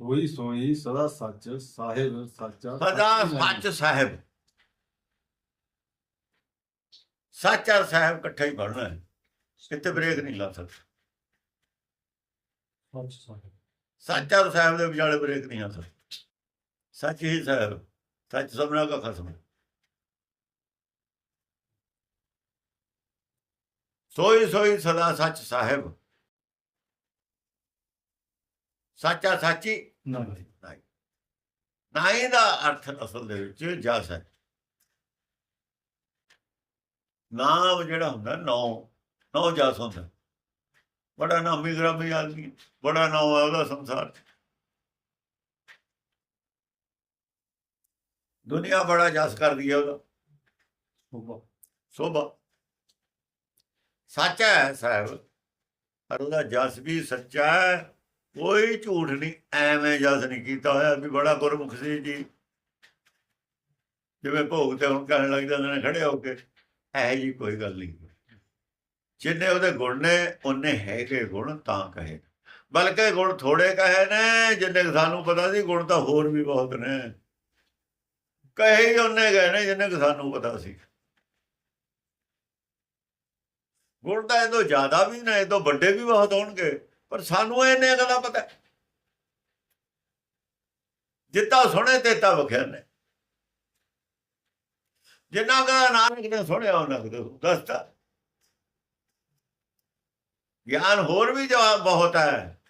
ਹੋਈ ਸੋਈ ਸਦਾ ਸੱਚ ਸਾਹਿਬ ਸੱਚਾ ਸਦਾ ਸੱਚ ਸਾਹਿਬ। ਸੱਚ ਔਰ ਸਾਹਿਬ ਇਕੱਠੇ ਹੀ ਪੜਨਾ ਹੈ। ਕਿਤੇ ਬ੍ਰੇਕ ਨਹੀਂ ਲਾ ਸਕਦਾ। ਸੱਚ ਸਾਹਿਬ। ਸੱਚ ਔਰ ਸਾਹਿਬ ਦੇ ਵਿਚਾਲੇ ਬ੍ਰੇਕ ਨਹੀਂ ਆ ਸਕਦਾ। ਸੱਚ ਹੀ ਸਾਹਿਬ। ਸੱਚ ਸਭਨਾ ਦਾ ਖਸਮ ਹੈ। ਸੋਈ ਸੋਈ ਸਦਾ ਸੱਚ ਸਾਹਿਬ। ਸੱਚਾ ਸਾਚੀ ਨਹੀਂ। ਨਾਈ ਦਾ ਅਰਥ ਅਸਲ ਦੇ ਵਿੱਚ ਜਸ ਹੈ। ਨਾਮ ਜਿਹੜਾ ਹੁੰਦਾ ਨੌ। ਨੌ ਜਸ ਹੁੰਦਾ। ਬੜਾ ਨਾਮੀ ਗ੍ਰਾਮੀ ਆਦਮੀ ਬੜਾ ਨਾਮ ਹੈ ਉਹਦਾ ਸੰਸਾਰ ਦੁਨੀਆ ਬੜਾ ਜਸ ਕਰਦੀ ਹੈ ਉਹਦਾ। ਸੁਭਾ। ਸੋਭਾ। ਸੱਚ ਹੈ ਸਾਹਿਬ ਪਰ ਉਹਦਾ ਜਸ ਵੀ ਸੱਚਾ ਹੈ। ਕੋਈ ਝੂਠ ਨਹੀਂ, ਐਵੇਂ ਜਸ ਨਹੀਂ ਕੀਤਾ ਹੋਇਆ ਵੀ ਬੜਾ ਗੁਰਮੁਖ ਸੀ ਜੀ। ਜਿਵੇਂ ਭੋਗ ਤੇ ਹੁਣ ਕਹਿਣ ਲੱਗ ਜਾਂਦੇ ਨੇ ਖੜੇ ਹੋ ਕੇ ਇਹ ਜੀ ਕੋਈ ਗੱਲ ਨਹੀਂ। ਜਿੰਨੇ ਉਹਦੇ ਗੁਣ ਨੇ ਉਹਨੇ ਹੈਗੇ ਗੁਣ ਤਾਂ ਕਹੇ। ਬਲਕਿ ਗੁਣ ਥੋੜੇ ਕਹੇ ਨੇ, ਜਿੰਨੇ ਕੁ ਸਾਨੂੰ ਪਤਾ ਸੀ, ਗੁਣ ਤਾਂ ਹੋਰ ਵੀ ਬਹੁਤ ਨੇ। ਕਹੇ ਹੀ ਉਹਨੇ ਗਏ ਨੇ, ਜਿੰਨੇ ਕੁ ਸਾਨੂੰ ਪਤਾ ਸੀ। ਗੁਣ ਤਾਂ ਇਹ ਤੋਂ ਜ਼ਿਆਦਾ ਵੀ ਨੇ ਇਹ ਤੋਂ ਵੱਡੇ ਵੀ ਬਹੁਤ ਹੋਣਗੇ। ਪਰ ਸਾਨੂੰ ਇਹਨੇ ਗੱਲਾਂ ਪਤਾ। ਹੈ। ਸੁਣੇ ਤੇ ਵਖਿਆ ਨੇ। ਜਿੰਨਾ ਕਾ ਨਾਨਕ ਨੇ ਸੁਣਿਆ ਉਹਨਾਂ ਕੋ ਦੱਸਤਾ। ਗਿਆਨ ਹੋਰ ਵੀ ਜਵਾਬ ਬਹੁਤ ਹੈ।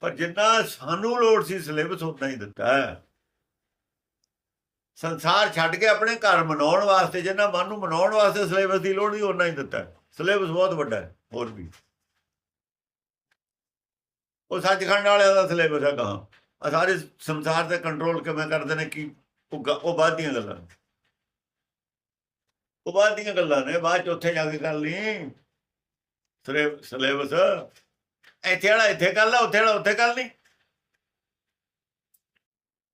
ਪਰ ਜਿੰਨਾ ਸਾਨੂੰ ਲੋੜ ਸੀ ਸਿਲੇਬਸ ਉतना ਹੀ ਦਿੱਤਾ ਹੈ। ਸੰਸਾਰ ਛੱਡ ਕੇ ਆਪਣੇ ਘਰ ਮਨਾਉਣ ਵਾਸਤੇ, ਜਿੰਨਾ ਮਨ ਨੂੰ ਮਨਾਉਣ ਵਾਸਤੇ ਸਿਲੇਬਸ ਦੀ ਲੋੜ ਨਹੀਂ ਉਹਨਾਂ ਹੀ ਦਿੱਤਾ। ਸਿਲੇਬਸ ਬਹੁਤ ਵੱਡਾ ਹੈ, ਹੋਰ ਵੀ। ਉਹ ਸੱਚਖੰਡ ਵਾਲਿਆਂ ਦਾ ਸਿਲੇਬਸ ਹੈ ਕਹਾਂ ਆ ਸਾਰੇ ਸੰਸਾਰ ਤੇ ਕੰਟਰੋਲ ਕਿਵੇਂ ਕਰਦੇ ਨੇ, ਕੀ ਉਹ ਬਾਅਦ ਦੀਆਂ ਗੱਲਾਂ ਨੇ। ਉਹ ਬਾਅਦ ਦੀਆਂ ਗੱਲਾਂ ਨੇ, ਬਾਅਦ ਚ ਉੱਥੇ ਜਾ ਕੇ ਕਰ ਲਈ ਸਿਲੇਬਸ। ਇੱਥੇ ਵਾਲਾ ਇੱਥੇ ਕਰ ਲਾ, ਉੱਥੇ ਵਾਲਾ ਉੱਥੇ ਕਰ ਲਈ।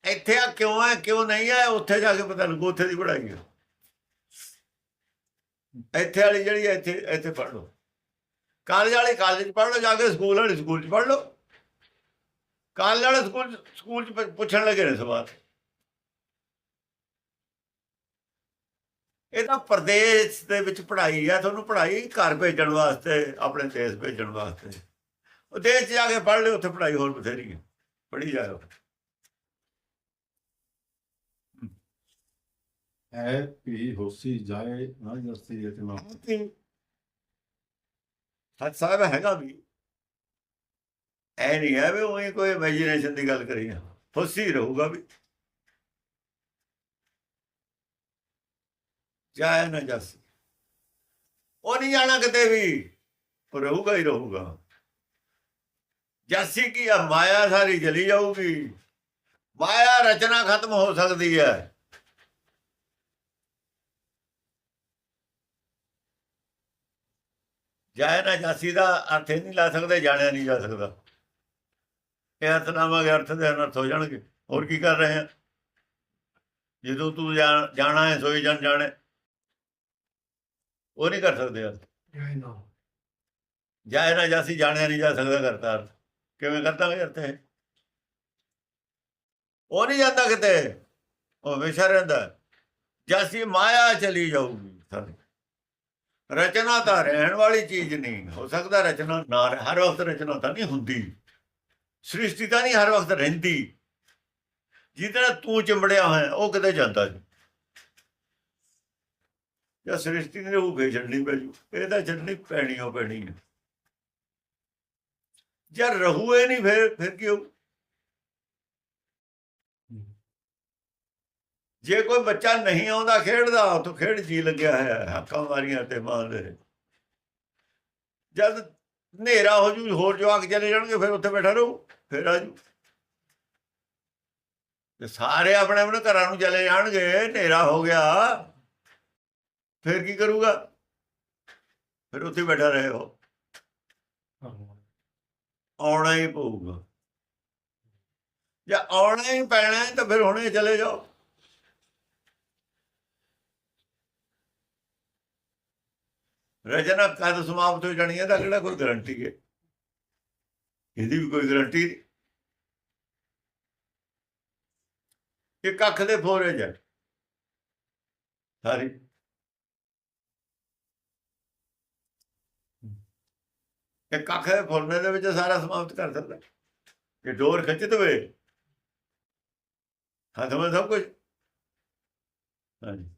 ਇੱਥੇ ਆ ਕਿਉਂ ਹੈ ਕਿਉਂ ਨਹੀਂ ਹੈ ਉੱਥੇ ਜਾ ਕੇ ਪਤਾ ਲੱਗੂ, ਉੱਥੇ ਦੀ ਪੜ੍ਹਾਈ ਹੈ ਇੱਥੇ ਵਾਲੀ ਜਿਹੜੀ ਇੱਥੇ ਇੱਥੇ ਪੜ੍ਹ ਲਓ। ਕਾਲਜ ਵਾਲੇ ਕਾਲਜ ਚ ਪੜ੍ਹ ਲਓ, ਜਾ ਕੇ ਸਕੂਲ ਵਾਲੇ ਸਕੂਲ ਚ ਪੜ੍ਹ ਲਓ। ਕਾਲਜ ਵਾਲੇ ਸਕੂਲ ਸਕੂਲ ਚ ਪੁੱਛਣ ਲੱਗੇ ਨੇ ਸਵਾਲ ਇਹ ਤਾਂ ਪ੍ਰਦੇਸ਼ ਦੇ ਵਿੱਚ ਪੜ੍ਹਾਈ ਆ ਤੁਹਾਨੂੰ ਪੜ੍ਹਾਈ ਘਰ ਭੇਜਣ ਵਾਸਤੇ ਆਪਣੇ ਦੇਸ਼ ਭੇਜਣ ਵਾਸਤੇ। ਉਹ ਦੇਸ਼ 'ਚ ਜਾ ਕੇ ਪੜ੍ਹ ਲਿਓ ਉੱਥੇ ਪੜ੍ਹਾਈ ਹੋਰ ਬਥੇਰੀ ਹੈ ਪੜ੍ਹੀ ਜਾਓ ਹੈ ਵੀ ਹੋਸੀ ਜਾਏ ਨਾ ਜਸਤੀ ਇਹ ਨਾ। ਸੱਚ ਸਾਹਿਬ ਹੈਗਾ ਵੀ। ਐ ਨਹੀਂ ਹੈ ਵੀ ਉਹੀ ਕੋਈ ਇਮੇਜਿਨੇਸ਼ਨ ਦੀ ਗੱਲ ਕਰੀ ਆ ਫੁੱਸੀ ਰਹੂਗਾ ਵੀ। ਜਾਏ ਨਾ ਜਸ। ਉਹ ਨਹੀਂ ਜਾਣਾ ਕਿਤੇ ਵੀ ਉਹ ਰਹੂਗਾ ਹੀ ਰਹੂਗਾ। ਜਾਸੀ ਕੀ ਆ, ਮਾਇਆ ਸਾਰੀ ਜਲੀ ਜਾਊਗੀ। ਮਾਇਆ ਰਚਨਾ ਖਤਮ ਹੋ ਸਕਦੀ ਹੈ। ਜਾਇ ਨਾ ਜਾਸੀ ਦਾ ਅਰਥ ਨਹੀਂ ਲਾ ਸਕਦੇ, ਜਾਣਿਆ ਨਹੀਂ ਜਾ ਸਕਦਾ। ਇਹ ਅਰਥ ਨਾਮਾਂਗੇ ਅਰਥ ਦੇ ਅਨਰਥ ਹੋ ਜਾਣਗੇ। ਹੋਰ ਕੀ ਕਰ ਰਹੇ ਆ? ਜਦੋਂ ਤੂੰ ਜਾਣ- ਹੈ ਸੋਈ ਜਨ ਜਾਣੇ ਉਹ ਨਹੀਂ ਕਰ ਸਕਦੇ ਅਰਥ। ਜਾਏ ਨਾ ਜਾਸੀ ਜਾਣਿਆ ਨਹੀਂ ਜਾ ਸਕਦਾ ਕਰਤਾ ਅਰਥ। ਕਿਵੇਂ ਕਰਤਾਂਗੇ ਅਰਥ ਇਹ? ਉਹ ਨਹੀਂ ਜਾਂਦਾ ਕਿਤੇ। ਉਹ ਹਮੇਸ਼ਾ ਰਹਿੰਦਾ ਜਾਸੀ ਮਾਇਆ ਚਲੀ ਜਾਊਗੀ ਸਾਰੀ ਰਚਨਾ ਤਾਂ ਰਹਿਣ ਵਾਲੀ ਚੀਜ਼ ਨਹੀਂ। ਹੋ ਸਕਦਾ ਰਚਨਾ ਨਾ ਹਰ ਵਕਤ ਰਚਨਾ ਤਾਂ ਨਹੀਂ ਹੁੰਦੀ। ਸ੍ਰਿਸ਼ਟੀ ਤਾਂ ਨਹੀਂ ਹਰ ਵਕਤ ਰਹਿੰਦੀ। ਜਿਹਦੇ ਨਾਲ ਤੂੰ ਚਿੰਬੜਿਆ ਹੋਇਆ, ਉਹ ਕਿਤੇ ਜਾਂਦਾ ਨਹੀਂ। ਜਾਂ ਸ੍ਰਿਸ਼ਟੀ ਨੇ ਉਹ ਗਈ ਛੱਡਣੀ ਪੈ ਜੂ। ਇਹ ਤਾਂ ਛੱਡਣੀ ਪੈਣੀ ਓ ਪੈਣੀ ਹੈ ਜਦ ਰਹੂਏ ਨਹੀਂ ਫਿਰ ਫਿਰ ਕੀ ਹੋਊ ਜੇ ਕੋਈ ਬੱਚਾ ਨਹੀਂ ਆਉਂਦਾ ਖੇਡਦਾ ਤਾਂ ਖੇਡ ਜੀ ਲੱਗਿਆ ਹੈ, ਹੱਕਾਂ ਮਾਰੀਆਂ ਤੇ ਮਾਰਦੇ। ਜਦ ਹਨੇਰਾ ਹੋ ਜੂ, ਹੋਰ ਜਵਾਕ ਚਲੇ ਜਾਣਗੇ, ਫਿਰ ਉੱਥੇ ਬੈਠਾ ਰਹੂ, ਫਿਰ ਆ ਜੂ। ਤੇ ਸਾਰੇ ਆਪਣੇ ਆਪਣੇ ਘਰਾਂ ਨੂੰ ਚਲੇ ਜਾਣਗੇ, ਹਨੇਰਾ ਹੋ ਗਿਆ। ਫਿਰ ਕੀ ਕਰੂਗਾ? ਫਿਰ ਉੱਥੇ ਬੈਠਾ ਰਹੇ ਹੋ। ਆਉਣਾ ਹੀ ਪਊਗਾ। ਜੇ ਆਉਣਾ ਹੀ ਪੈਣਾ ਤਾਂ ਫਿਰ ਹੁਣੇ ਚਲੇ ਜਾਓ। ਰਚਨਾ ਕਦ ਸਮਾਪਤ ਹੋ ਜਾਣੀ ਹੈ ਤਾਂ ਕਿਹੜਾ ਕੋਈ ਗਾਰੰਟੀ ਹੈ? ਇਹਦੀ ਵੀ ਕੋਈ ਗਾਰੰਟੀ ਇੱਕ ਅੱਖ ਦੇ ਫੋਰੇ ਜਾ ਸਾਰੀ। ਇੱਕ ਅੱਖ ਦੇ ਫੁਰਨੇ ਦੇ ਵਿੱਚ ਸਾਰਾ ਸਮਾਪਤ ਕਰ ਸਕਦਾ ਕਿ ਡੋਰ ਖਿੱਚ ਦਵੇ। ਹੱਥ ਵਿੱਚ ਸਭ ਕੁਝ ਹਾਂਜੀ।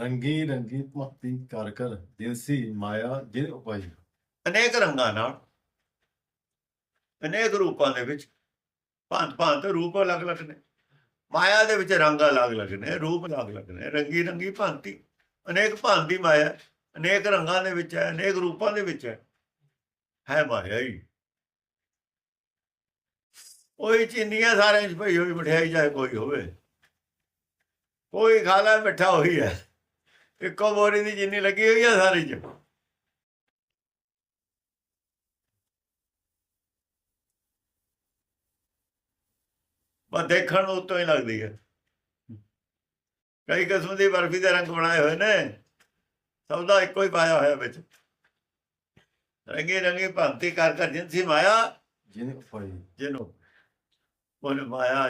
ਰੰਗੀ ਰੰਗੀ ਭਗਤੀ ਕਰ ਕਰ ਜਿਨਸੀ ਮਾਇਆ ਜਿਨ ਉਪਾਈ ਅਨੇਕ ਰੰਗਾਂ ਨਾਲ, ਅਨੇਕ ਰੂਪਾਂ ਦੇ ਵਿੱਚ, ਭਾਂਤ ਭਾਂਤ ਰੂਪ ਅਲੱਗ-ਅਲੱਗ ਨੇ। ਮਾਇਆ ਦੇ ਵਿੱਚ ਰੰਗ ਅਲੱਗ-ਅਲੱਗ ਨੇ, ਰੂਪ ਅਲੱਗ-ਅਲੱਗ ਨੇ। ਰੰਗੀ ਰੰਗੀ ਭਾਂਤੀ, ਅਨੇਕ ਭਾਂਤੀ ਮਾਇਆ, ਅਨੇਕ ਰੰਗਾਂ ਦੇ ਵਿੱਚ ਹੈ, ਅਨੇਕ ਰੂਪਾਂ ਦੇ ਵਿੱਚ ਹੈ। ਹੈ ਮਾਇਆ ਹੀ। ਉਹੀ ਚੀਨੀਆਂ ਸਾਰਿਆਂ 'ਚ ਪਈ ਹੋਈ, ਮਠਿਆਈ ਚਾਹੇ ਕੋਈ ਹੋਵੇ। ਕੋਈ ਖਾ ਲੈ ਮਿੱਠਾ ਹੋਈ ਹੈ। ਇੱਕੋ ਬੋਰੀ ਦੀ ਚੀਨੀ ਲੱਗੀ ਹੋਈ ਹੈ ਸਾਰੀ 'ਚ। ਬਸ ਦੇਖਣ ਨੂੰ ਉਤੋਂ ਹੀ ਲੱਗਦੀ ਹੈ ਕਈ ਕਿਸਮ ਦੀ ਬਰਫੀ ਦੇ ਰੰਗ ਬਣਾਏ ਹੋਏ ਨੇ। ਸਭ ਦਾ ਇੱਕੋ ਹੀ ਪਾਇਆ ਹੋਇਆ ਵਿੱਚ। ਰੰਗੀ ਰੰਗੀ ਭੰਤੀ ਕਰ ਕਰ ਜਿੰਸੀ ਮਾਇਆ ਜਿਨ ਉਪਾਈ। ਜਿਹਨੂੰ ਉਹਨੇ ਮਾਇਆ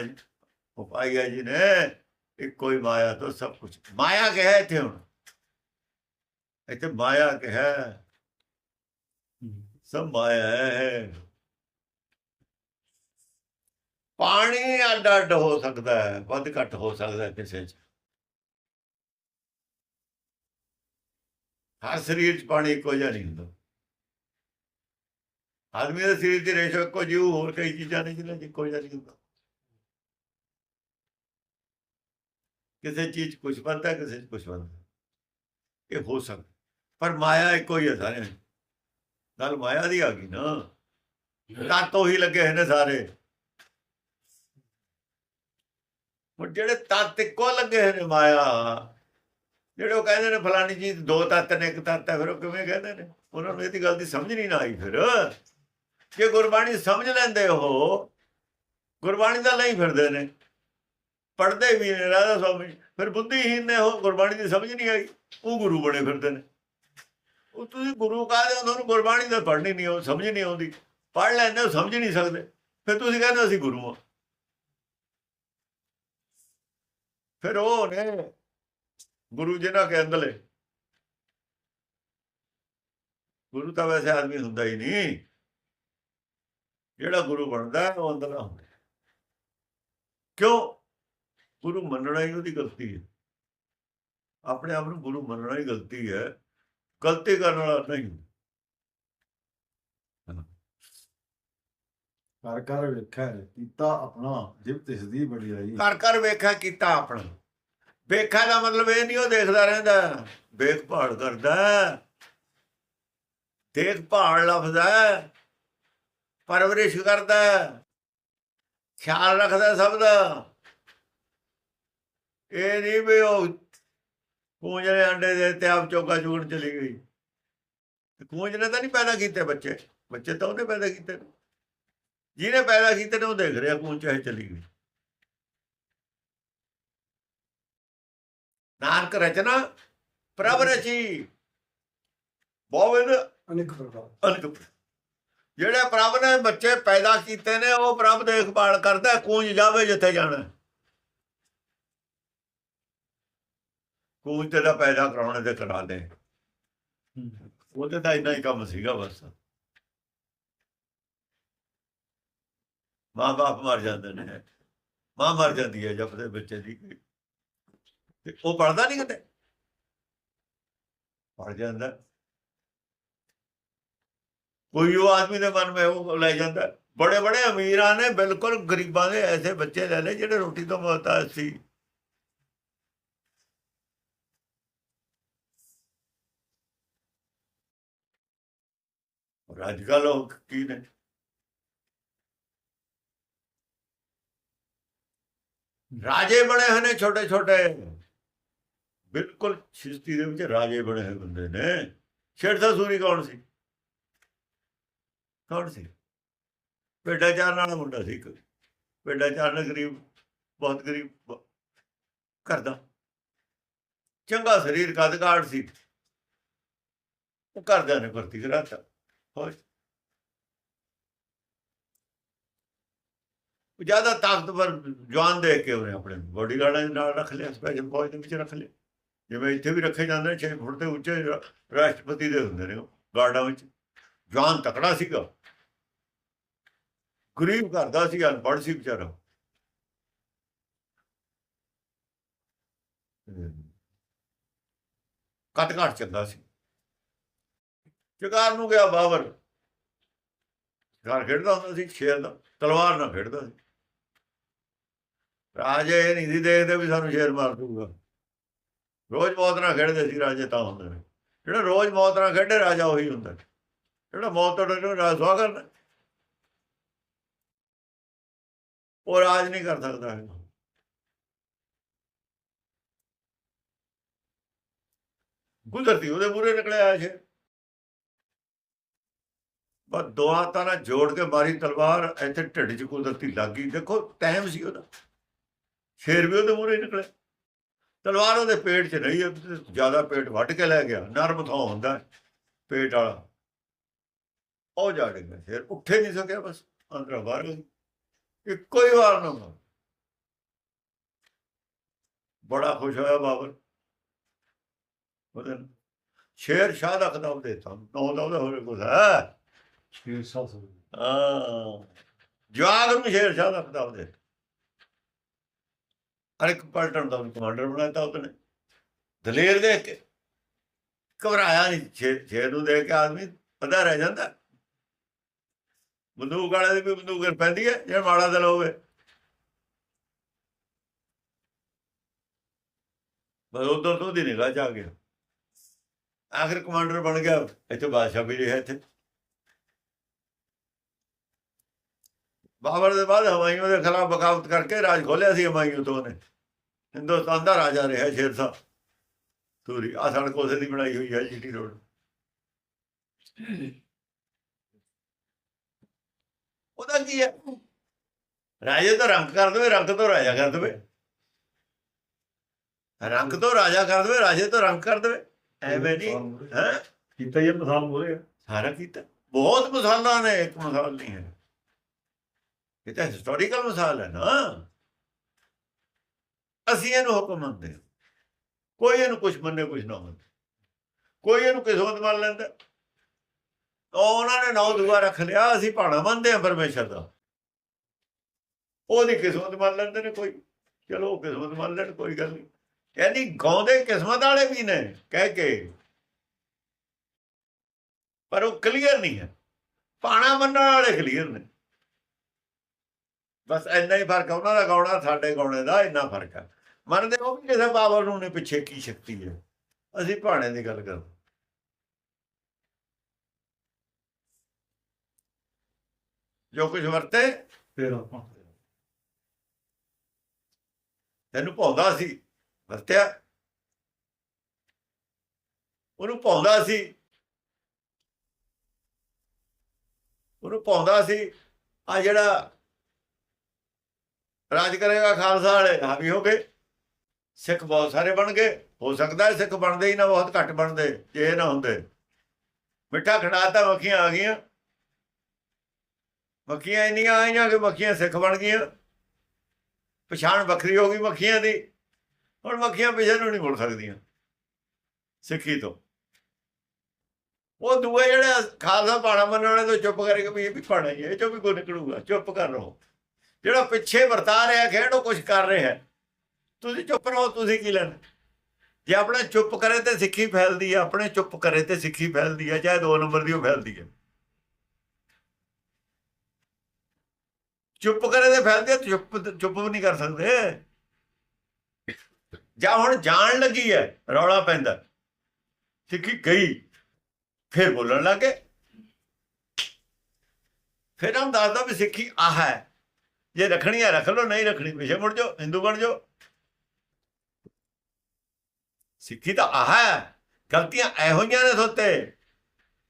ਉਪਾਈ ਹੈ ਜੀ ਨੇ। ਇੱਕੋ ਹੀ ਮਾਇਆ ਤੋਂ ਸਭ ਕੁਝ ਮਾਇਆ ਕਿ ਹੈ ਇੱਥੇ ਹੁਣ? ਇੱਥੇ ਮਾਇਆ ਕਿਹਾ ਸਭ ਮਾਇਆ ਹੈ। ਪਾਣੀ ਅੱਡ ਅੱਡ ਹੋ ਸਕਦਾ ਹੈ, ਵੱਧ ਘੱਟ ਹੋ ਸਕਦਾ ਕਿਸੇ ਚ। ਹਰ ਸਰੀਰ ਚ ਪਾਣੀ ਇੱਕੋ ਜਿਹਾ ਨਹੀਂ ਹੁੰਦਾ। ਆਦਮੀ ਦੇ ਸਰੀਰ ਦੀ ਰੇਸ਼ੋ ਇੱਕੋ ਜਿਹੀ ਹੋਰ ਕਈ ਚੀਜ਼ਾਂ ਨੇ ਜਿਹਨਾਂ ਚ ਇੱਕੋ ਜਿਹਾ ਨਹੀਂ ਹੁੰਦਾ। ਕਿਸੇ ਚੀਜ਼ 'ਚ ਕੁਝ ਬਣਦਾ ਕਿਸੇ ਚ ਕੁਝ ਬਣਦਾ ਇਹ ਹੋ ਸਕਦਾ। ਪਰ ਮਾਇਆ ਇੱਕੋ ਹੀ ਹੈ ਸਾਰਿਆਂ 'ਚ। ਗੱਲ ਮਾਇਆ ਦੀ ਆ ਗਈ ਨਾ। ਤੱਤ ਉਹੀ ਲੱਗੇ ਹੋਏ ਨੇ ਸਾਰੇ। ਹੁਣ ਜਿਹੜੇ ਤੱਤ ਇੱਕੋ ਲੱਗੇ ਹੋਏ ਨੇ ਮਾਇਆ, ਜਿਹੜੇ ਉਹ ਕਹਿੰਦੇ ਨੇ ਫਲਾਨੀ ਚੀਜ਼ ਦੋ ਤੱਤ ਨੇ, ਇੱਕ ਤੱਤ ਹੈ, ਫਿਰ ਉਹ ਕਿਵੇਂ ਕਹਿੰਦੇ ਨੇ? ਉਹਨਾਂ ਨੂੰ ਇਹਦੀ ਗੱਲ ਦੀ ਸਮਝ ਨਹੀਂ ਨਾ ਆਈ ਫਿਰ। ਜੇ ਗੁਰਬਾਣੀ ਸਮਝ ਲੈਂਦੇ ਉਹ ਗੁਰਬਾਣੀ ਦਾ ਨਹੀਂ ਫਿਰਦੇ ਨੇ। ਪੜਦੇ ਵੀ ਨੇ, ਰਾਧਾ ਸਵਾਮੀ ਫਿਰ ਬੁੱਧੀਹੀਨ ਨੇ ਉਹ, ਗੁਰਬਾਣੀ ਦੀ ਸਮਝ ਨਹੀਂ ਆਈ। ਉਹ ਗੁਰੂ ਬਣੇ ਫਿਰਦੇ ਨੇ। ਉਹ ਤੁਸੀਂ ਗੁਰੂ ਕਹਦੇ ਉਹਨਾਂ ਨੂੰ ਗੁਰਬਾਣੀ ਦਾ ਪੜ੍ਹਨੀ ਨਹੀਂ ਉਹ ਸਮਝ ਨਹੀਂ ਆਉਂਦੀ। ਪੜ੍ਹ ਲੈਂਦੇ ਉਹ ਸਮਝ ਨਹੀਂ ਸਕਦੇ। ਫਿਰ ਤੁਸੀਂ ਕਹਿੰਦੇ ਅਸੀਂ ਗੁਰੂ ਆ ਫਿਰ ਉਹ ਨੇ ਗੁਰੂ ਜਿਹਨਾਂ ਕੇ ਅੰਦਲੇ ਗੁਰੂ ਤਾਂ ਵੈਸੇ ਆਦਮੀ ਹੁੰਦਾ ਹੀ ਨਹੀਂ। ਜਿਹੜਾ ਗੁਰੂ ਬਣਦਾ ਉਹ ਅੰਦਰਲਾ ਹੁੰਦਾ ਕਿਉਂ? ਗੁਰੂ ਮੰਨਣਾ ਹੀ ਉਹਦੀ ਗਲਤੀ ਹੈ। ਆਪਣੇ ਆਪ ਨੂੰ ਗੁਰੂ ਮੰਨਣਾ ਹੀ ਗਲਤੀ ਹੈ। ਗਲਤੀ ਕਰਨ ਵਾਲਾ ਨਹੀਂ ਕਰ ਕਰ ਵੇਖੈ ਕੀਤਾ ਆਪਣਾ ਜਿਵ ਤਿਸ ਦੀ ਬੜਿਆਈ ਕਰ ਕਰ ਵੇਖਿਆ ਕੀਤਾ ਆਪਣਾ ਵੇਖਿਆ ਦਾ ਮਤਲਬ ਇਹ ਨਹੀਂ ਉਹ ਦੇਖਦਾ ਰਹਿੰਦਾ ਵੇਖਭਾਲ ਕਰਦਾ ਹੈ। ਦੇਖਭਾਲ ਲਫ਼ਜ਼ ਹੈ ਪਰਵਰਿਸ਼ ਕਰਦਾ। ਖਿਆਲ ਰੱਖਦਾ ਸਭ ਦਾ ਇਹ ਨਹੀਂ ਵੀ ਉਹ ਕੂੰਜ ਨੇ ਅੰਡੇ ਦੇ ਤੇ ਆਪ ਚੋਕਾ ਚੂਣ ਚਲੀ ਗਈ। ਤੇ ਕੂੰਜ ਨੇ ਤਾਂ ਨਹੀਂ ਪੈਦਾ ਕੀਤੇ ਬੱਚੇ। ਬੱਚੇ ਤਾਂ ਉਹਨੇ ਪੈਦਾ ਕੀਤੇ। ਜਿਹਨੇ ਪੈਦਾ ਕੀਤੇ ਨੇ ਉਹ ਦੇਖ ਰਿਹਾ ਕੂੰਜ ਚਾਹੇ ਚਲੀ ਗਈ। ਨਾਨਕ ਰਚਨਾ ਪ੍ਰਭ ਰਚੀ। ਬੋਵਿੰਦ ਅਨੇਕ ਪ੍ਰਕਾਰ ਅਨਕ ਜਿਹੜੇ ਪ੍ਰਭ ਨੇ ਬੱਚੇ ਪੈਦਾ ਕੀਤੇ ਨੇ ਉਹ ਪ੍ਰਭ ਦੇਖਭਾਲ ਕਰਦਾ ਕੂੰਜ ਜਾਵੇ ਜਿੱਥੇ ਜਾਣਾ। ਕੂੰਜ ਤੇ ਦਾ ਪੈਦਾ ਕਰਾਉਣੇ ਤੇ ਕਰਾ ਦੇ ਉਹਦੇ ਤਾਂ ਇੰਨਾ ਹੀ ਕੰਮ ਸੀਗਾ ਬਸ। ਮਾਂ ਬਾਪ ਮਰ ਜਾਂਦੇ ਨੇ। ਮਾਂ ਮਰ ਜਾਂਦੀ ਹੈ ਜਪਦੇ ਬੱਚੇ ਦੀ ਤੇ ਉਹ ਪੜਦਾ ਨਹੀਂ ਕਿਤੇ? ਪੜ ਜਾਂਦਾ। ਕੋਈ ਉਹ ਆਦਮੀ ਦੇ ਮਨ ਵਿੱਚ ਉਹ ਲੈ ਜਾਂਦਾ। ਬੜੇ ਬੜੇ ਅਮੀਰਾਂ ਨੇ ਬਿਲਕੁਲ ਗਰੀਬਾਂ ਦੇ ਐਸੇ ਬੱਚੇ ਲੈ ਲਏ ਜਿਹੜੇ ਰੋਟੀ ਤੋਂ ਮੁਹਤਾਜ ਸੀ। ਔਰ ਅੱਜ ਕੱਲ੍ਹ ਕੀ ਨੇ? ਰਾਜੇ ਬਣੇ ਹੋਏ ਨੇ ਛੋਟੇ ਛੋਟੇ। ਬਿਲਕੁਲ ਸ੍ਰਿਸ਼ਟੀ ਦੇ ਵਿੱਚ ਰਾਜੇ ਬਣੇ ਹੋਏ ਬੰਦੇ ਨੇ। ਛੇੜਦਾ ਸੂਰੀ ਕੌਣ ਸੀ? ਕੌਣ ਸੀ? ਭੇਡਾਂ ਚਾਰਨ ਵਾਲਾ ਮੁੰਡਾ ਸੀ ਇੱਕ। ਭੇਡਾਂ ਚਾਰਨ ਗਰੀਬ, ਬਹੁਤ ਗਰੀਬ ਬ- ਚੰਗਾ ਸਰੀਰ, ਕੱਦ ਸੀ। ਉਹ ਘਰਦਿਆਂ ਨੇ ਭਰਤੀ ਕਰਾਤਾ। ਫੌਜ ਜ਼ਿਆਦਾ ਤਾਕਤਵਰ ਜਵਾਨ ਦੇਖ ਕੇ ਉਹਨੇ ਆਪਣੇ ਬੋਡੀਗਾਰਡਾਂ ਦੇ ਨਾਲ ਰੱਖ ਲਿਆ ਸਪੈਸ਼ਲ ਫੌਜ ਦੇ ਵਿੱਚ ਰੱਖ ਲਿਆ। ਜਿਵੇਂ ਇੱਥੇ ਵੀ ਰੱਖੇ ਜਾਂਦੇ ਨੇ 6 ਫੁੱਟ ਦੇ ਉੱਚੇ ਰਾਸ਼ਟਰਪਤੀ ਦੇ ਹੁੰਦੇ ਨੇ ਉਹ ਗਾਰਡਾਂ ਵਿੱਚ। ਜਵਾਨ ਤਕੜਾ ਸੀਗਾ। ਗਰੀਬ ਘਰ ਦਾ ਸੀ, ਅਨਪੜ੍ਹ ਸੀ ਵਿਚਾਰਾ। ਕੱਟ ਘਾਟ ਚੰਗਾ ਸੀ। ਸ਼ਿਕਾਰ ਨੂੰ ਗਿਆ ਬਾਬਰ। ਸ਼ਿਕਾਰ ਖੇਡਦਾ ਹੁੰਦਾ ਸੀ ਸ਼ੇਰ ਦਾ ਤਲਵਾਰ ਨਾਲ ਖੇਡਦਾ ਸੀ। ਰਾਜੇ ਇਹ ਨਹੀਂ ਸੀ ਦੇਖਦੇ ਵੀ ਸਾਨੂੰ ਸ਼ੇਰ ਮਾਰ ਦੂਗਾ ਰੋਜ਼ ਮੌਤ ਨਾਲ ਖੇਡਦੇ ਸੀ ਰਾਜੇ ਤਾਂ ਹੁੰਦੇ ਨੇ। ਜਿਹੜਾ ਰੋਜ਼ ਮੌਤ ਨਾਲ ਖੇਡੇ, ਰਾਜਾ ਉਹੀ ਹੁੰਦਾ। ਜਿਹੜਾ ਮੌਤ ਤੋਂ ਰਾਜ ਸਵਾ ਕਰਨਾ ਉਹ ਰਾਜ ਨਹੀਂ ਕਰ ਸਕਦਾ ਹੈ ਗੁਜ਼ਰਤੀ ਉਹਦੇ ਮੂਰੇ ਨਿਕਲਿਆ ਆਇਆ ਸ਼ੇਰ। ਬਸ ਦੋ ਹੱਥਾਂ ਨਾਲ ਜੋੜ ਕੇ ਮਾਰੀ ਤਲਵਾਰ, ਇੱਥੇ ਢਿੱਡ 'ਚ ਕੁਦਰਤੀ ਲੱਗ। ਗਈ ਦੇਖੋ ਟਾਈਮ ਸੀ ਉਹਦਾ। ਸ਼ੇਰ ਵੀ ਉਹਦੇ ਮੂਹਰੇ ਨਿਕਲੇ। ਤਲਵਾਰ ਉਹਦੇ ਪੇਟ 'ਚ ਨਹੀਂ ਜ਼ਿਆਦਾ ਪੇਟ ਵੱਟ ਕੇ ਲੈ ਗਿਆ। ਨਰਮ ਥਾਂ ਹੁੰਦਾ ਪੇਟ ਵਾਲਾ। ਉਹ ਜਾ ਡਿੱਗਾ ਸ਼ੇਰ ਉੱਠੇ ਨਹੀਂ ਸਕਿਆ ਬਸ। ਅੰਦਰ ਬਾਹਰ ਇੱਕੋ ਹੀ ਵਾਰ ਨਾ ਬੜਾ ਖੁਸ਼ ਹੋਇਆ ਬਾਬਰ। ਉਹਦੇ ਸ਼ੇਰ ਸ਼ਾਹ ਦਾ ਖਿਤਾਬ ਦੇਤਾ। ਨੌ ਦਾ ਉਹਦਾ ਹੋਰੇ ਕੁਝ ਹੈ। ਸ਼ੇਰ ਸ਼ਾਹ ਸੂਰੀ ਹਾਂ ਜਵਾਗ ਨੂੰ ਸ਼ੇਰ ਸ਼ਾਹ ਦਾ ਖਿਤਾਬ ਦੇ ਅਰੇ ਪਲਟਨ ਦਾ ਕਮਾਂਡਰ ਬਣਾਇਆ ਉਹਨੇ ਦਲੇਰ ਦੇਖ ਕੇ ਘਬਰਾਇਆ ਨਹੀਂ ਸ਼ੇਰ ਨੂੰ ਦੇਖ ਕੇ ਆਦਮੀ ਪਤਾ ਰਹਿ ਜਾਂਦਾ ਬੰਦੂਕ ਵਾਲੇ ਦੀ ਵੀ ਬੰਦੂਕ ਪੈਂਦੀ ਹੈ ਜੇ ਮਾੜਾ ਦਿਲ ਹੋਵੇ ਬਸ ਉਧਰ ਤੋਂ ਦੀ ਨਿਗਾਹ ਜਾ ਗਿਆ ਆਖਿਰ ਕਮਾਂਡਰ ਬਣ ਗਿਆ ਇੱਥੇ ਬਾਦਸ਼ਾਹ ਵੀ ਰਿਹਾ ਇੱਥੇ ਬਾਬਰ ਦੇ ਬਾਅਦ ਹਮਾਯੂੰ ਦੇ ਖਿਲਾਫ ਬਗਾਵਤ ਕਰਕੇ ਰਾਜ ਖੋਲਿਆ ਸੀ ਹਮਾਯੂੰ ਤੋਂ ਨੇ ਹਿੰਦੁਸਤਾਨ ਦਾ ਰਾਜਾ ਰਿਹਾ ਸ਼ੇਰ ਸ਼ਾਹ ਸੂਰੀ ਆ ਸੜਕ ਉਸੇ ਦੀ ਬਣਾਈ ਹੋਈ ਹੈ ਜੀਟੀ ਰੋਡ। ਉਹਦਾ ਕੀ ਹੈ? ਰਾਜੇ ਤੋਂ ਰੰਗ ਕਰ ਦੇਵੇ ਰੰਗ ਤੋਂ ਰਾਜਾ ਕਰ ਦੇਵੇ। ਰੰਗ ਤੋਂ ਰਾਜਾ ਕਰ ਦੇਵੇ ਰਾਜੇ ਤੋਂ ਰੰਗ ਕਰ ਦੇਵੇ। ਐਵੇਂ ਨਹੀਂ ਹੈ? ਕੀਤਾ ਇਹ ਮਿਸਾਲ ਮੋਰੇ ਸਾਰਾ ਕੀਤਾ। ਬਹੁਤ ਮਿਸਾਲਾਂ ਨੇ ਇੱਕ ਮਿਸਾਲ ਨਹੀਂ ਹੈ। ਇਹ ਤਾਂ ਹਿਸਟੋਰੀਕਲ ਮਿਸਾਲ ਹੈ ਨਾ। ਅਸੀਂ ਇਹਨੂੰ ਹੁਕਮ ਮੰਨਦੇ ਹਾਂ। ਕੋਈ ਇਹਨੂੰ ਕੁਝ ਮੰਨੇ ਕੁਝ ਨਾ ਮੰਨੇ। ਕੋਈ ਇਹਨੂੰ ਕਿਸਮਤ ਮੰਨ ਲੈਂਦਾ। ਉਹਨਾਂ ਨੇ ਨੌ ਦੁਆ ਰੱਖ ਲਿਆ, ਅਸੀਂ ਭਾਣਾ ਮੰਨਦੇ ਹਾਂ ਪਰਮੇਸ਼ਰ ਦਾ। ਉਹਦੀ ਕਿਸਮਤ ਮੰਨ ਲੈਂਦੇ ਨੇ ਕੋਈ। ਚਲੋ ਕਿਸਮਤ ਮੰਨ ਲੈਣ, ਕੋਈ ਗੱਲ ਨਹੀਂ। ਕਹਿੰਦੀ, ਗਾਉਂਦੇ ਕਿਸਮਤ ਵਾਲੇ ਵੀ ਨੇ, ਕਹਿ ਕੇ। ਪਰ ਉਹ ਕਲੀਅਰ ਨਹੀਂ ਹੈ। ਭਾਣਾ ਮੰਨਣ ਵਾਲੇ ਕਲੀਅਰ ਨੇ। ਬਸ ਇੰਨਾ ਹੀ ਫ਼ਰਕ ਹੈ ਉਹਨਾਂ ਦਾ ਗਾਉਣਾ ਸਾਡੇ ਗਾਉਣੇ ਦਾ ਇੰਨਾ ਫ਼ਰਕ ਹੈ ਮੰਨਦੇ ਉਹ ਵੀ ਕਿਸੇ ਬਾਬਾ ਨੂੰ ਨੇ ਪਿੱਛੇ ਕੀ ਸ਼ਕਤੀ ਹੈ? ਅਸੀਂ ਭਾਣੇ ਦੀ ਗੱਲ ਕਰਦੇ। ਜੋ ਕੁਝ ਵਰਤੇ, ਫਿਰ ਆਪਾਂ ਤੈਨੂੰ ਪਾਉਂਦਾ ਸੀ, ਵਰਤਿਆ। ਉਹਨੂੰ ਪਾਉਂਦਾ ਸੀ। ਉਹਨੂੰ ਪਾਉਂਦਾ ਸੀ ਆ ਜਿਹੜਾ ਰਾਜ ਕਰੇਗਾ ਖਾਲਸਾ ਵਾਲੇ। ਹਾਵੀ ਹੋ ਗਏ। ਸਿੱਖ ਬਹੁਤ ਸਾਰੇ ਬਣ ਗਏ। ਹੋ ਸਕਦਾ ਹੈ ਸਿੱਖ ਬਣਦੇ ਹੀ ਨਾ, ਬਹੁਤ ਘੱਟ ਬਣਦੇ, ਜੇ ਨਾ ਹੁੰਦੇ। ਮਿੱਠਾ ਖੜਾਤਾ ਮੱਖੀਆਂ ਆ ਗਈਆਂ। ਮੱਖੀਆਂ ਇੰਨੀਆਂ ਆਈਆਂ ਕਿ ਮੱਖੀਆਂ ਸਿੱਖ ਬਣ ਗਈਆਂ। ਪਛਾਣ ਵੱਖਰੀ ਹੋ ਗਈ ਮੱਖੀਆਂ ਦੀ। ਹੁਣ ਮੱਖੀਆਂ ਪਿਛੇ ਨੂੰ ਨਹੀਂ ਮੁੜ ਸਕਦੀਆਂ। ਸਿੱਖੀ ਤੋਂ। ਉਹ ਦੂਏ ਜਿਹੜੇ ਖਾਲਸਾ ਪਾਣਾ ਮੰਨਣ ਵਾਲੇ ਤੋਂ ਚੁੱਪ ਕਰਕੇ ਵੀ ਇਹ ਵੀ ਪਾਣਾ ਹੀ ਹੈ। ਇਹ ਚੋਂ ਵੀ ਕੋਈ ਨਿਕਲੂਗਾ। ਚੁੱਪ ਕਰ ਰਹੋ। ਜਿਹੜਾ ਪਿੱਛੇ ਵਰਤਾ ਰਿਹਾ, ਖੇਡ ਉਹ ਕੁਝ ਕਰ ਰਿਹਾ ਤੁਸੀਂ ਚੁੱਪ ਰਹੋ, ਤੁਸੀਂ ਕੀ ਲੈਣਾ? ਜੇ ਆਪਣਾ ਚੁੱਪ ਕਰੇ ਤੇ ਸਿੱਖੀ ਫੈਲਦੀ ਹੈ ਆਪਣੇ ਚੁੱਪ ਕਰੇ ਤੇ ਸਿੱਖੀ ਫੈਲਦੀ ਹੈ ਚਾਹੇ ਦੋ ਨੰਬਰ ਦੀ ਉਹ ਫੈਲਦੀ ਹੈ ਚੁੱਪ ਕਰੇ ਤੇ ਫੈਲਦੀ ਹੈ ਚੁੱਪ ਚੁੱਪ ਵੀ ਨਹੀਂ ਕਰ ਸਕਦੇ। ਜਾਂ ਹੁਣ ਜਾਣ ਲੱਗੀ ਹੈ, ਰੌਲਾ ਪੈਂਦਾ। ਸਿੱਖੀ ਗਈ, ਫਿਰ ਬੋਲਣ ਲੱਗੇ ਫਿਰ ਹਮ ਦੱਸਦਾ ਵੀ ਸਿੱਖੀ ਆਹ ਹੈ। ਜੇ ਰੱਖਣੀ ਹੈ ਰੱਖ ਲਓ, ਨਹੀਂ ਰੱਖਣੀ, ਪਿਛੇ ਮੁੜ ਜਾਓ ਹਿੰਦੂ ਬਣ ਜਾਓ। ਸਿੱਖੀ ਤਾਂ ਆਹ ਹੈ, ਗਲਤੀਆਂ ਇਹੋ ਜਿਹੀਆਂ ਨੇ ਸੋਤੇ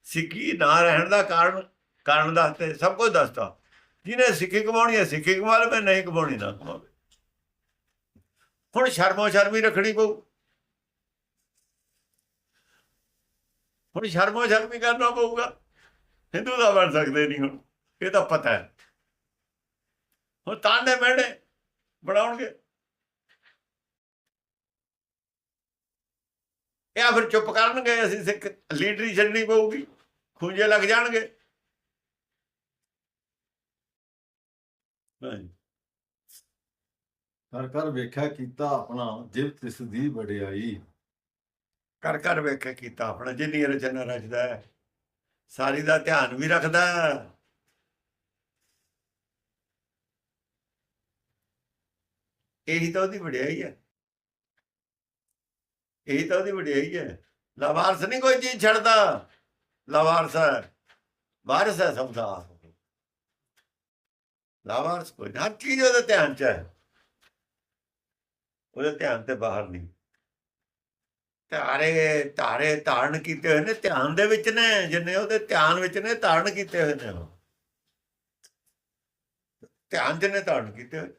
ਸਿੱਖੀ ਨਾ ਰਹਿਣ ਦਾ ਕਾਰਨ ਕਾਰਨ ਦੱਸਦੇ ਸਭ ਕੁਝ ਦੱਸਦਾ ਜਿਹਨੇ ਸਿੱਖੀ ਕਮਾਉਣੀ ਹੈ, ਸਿੱਖੀ ਕਮਾ ਲਵੇ, ਨਹੀਂ ਕਮਾਉਣੀ ਨਾ ਕਮਾਵੇ। ਹੁਣ ਸ਼ਰਮੋ ਸ਼ਰਮੀ ਰੱਖਣੀ ਪਊ। ਹੁਣ ਸ਼ਰਮੋ ਸ਼ਰਮੀ ਕਰਨਾ ਪਊਗਾ। ਹਿੰਦੂ ਦਾ ਬਣ ਸਕਦੇ ਨਹੀਂ ਹੁਣ, ਇਹ ਤਾਂ ਪਤਾ ਹੈ। ਉਹ ਤਾਂਡੇ ਮੈੜੇ ਬਣਾਉਣਗੇ? ਇਹ ਫਿਰ ਚੁੱਪ ਕਰਨਗੇ ਅਸੀਂ ਸਿੱਖ ਲੀਡਰੀ ਛੱਡਣੀ ਪਊਗੀ ਖੁੰਝੇ ਲੱਗ ਜਾਣਗੇ। ਕਰ ਕਰ ਵੇਖਿਆ ਕੀਤਾ ਆਪਣਾ ਜਿਵ ਤਿਸ ਦੀ ਵਡਿਆਈ। ਕਰ ਕਰ ਵੇਖੇ ਕੀਤਾ ਆਪਣਾ ਜਿੰਨੀ ਰਚਨਾ ਰਚਦਾ ਸਾਰੀ ਦਾ ਧਿਆਨ ਵੀ ਰੱਖਦਾ ਇਹੀ ਤਾਂ ਉਹਦੀ ਵਡਿਆਈ ਹੈ। ਇਹੀ ਤਾਂ ਉਹਦੀ ਵਡਿਆਈ ਹੈ। ਲਾਵਾਰਸ ਨਹੀਂ ਕੋਈ ਚੀਜ਼ ਛੱਡਦਾ। ਲਾਵਾਰਸ ਹੈ। ਵਾਰਸ ਹੈ ਸਭ ਦਾ। ਲਾਵਾਰਸ ਕੋਈ ਹਰ ਚੀਜ਼ ਉਹਦੇ ਧਿਆਨ ਚ ਹੈ। ਉਹਦੇ ਧਿਆਨ ਤੇ ਬਾਹਰ ਨਹੀਂ। ਧਾਰੇ ਧਾਰੇ ਧਾਰਨ ਕੀਤੇ ਹੋਏ ਨੇ, ਧਿਆਨ ਦੇ ਵਿੱਚ ਨੇ, ਜਿੰਨੇ ਉਹਦੇ ਧਿਆਨ ਵਿੱਚ ਨੇ, ਧਾਰਨ ਕੀਤੇ ਹੋਏ ਨੇ ਉਹ। ਧਿਆਨ ਨੇ, ਧਾਰਨ ਕੀਤੇ ਹੋਏ।